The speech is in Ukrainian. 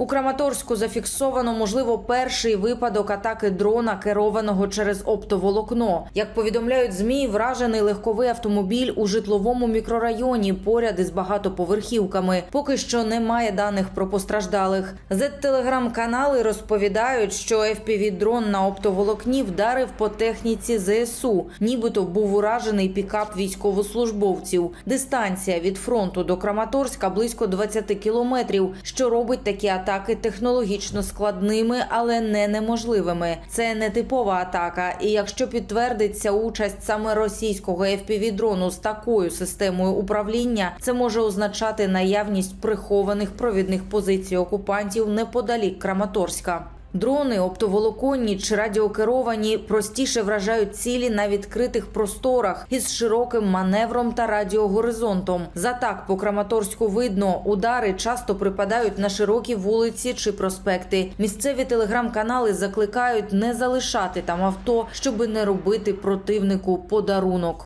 У Краматорську зафіксовано, можливо, перший випадок атаки дрона, керованого через оптоволокно. Як повідомляють змі, вражений легковий автомобіль у житловому мікрорайоні поряд із багатоповерхівками. Поки що немає даних про постраждалих. Z-телеграм-канали розповідають, що FPV-дрон на оптоволокні вдарив по техніці ЗСУ. Нібито був уражений пікап військовослужбовців. Дистанція від фронту до Краматорська близько 20 кілометрів, що робить такі атаки технологічно складними, але не неможливими. Це не типова атака. І якщо підтвердиться участь саме російського FPV-дрону з такою системою управління, це може означати наявність прихованих провідних позицій окупантів неподалік Краматорська. Дрони, оптоволоконні чи радіокеровані простіше вражають цілі на відкритих просторах із широким маневром та радіогоризонтом. З атак по Краматорську видно, удари часто припадають на широкі вулиці чи проспекти. Місцеві телеграм-канали закликають не залишати там авто, щоби не робити противнику подарунок.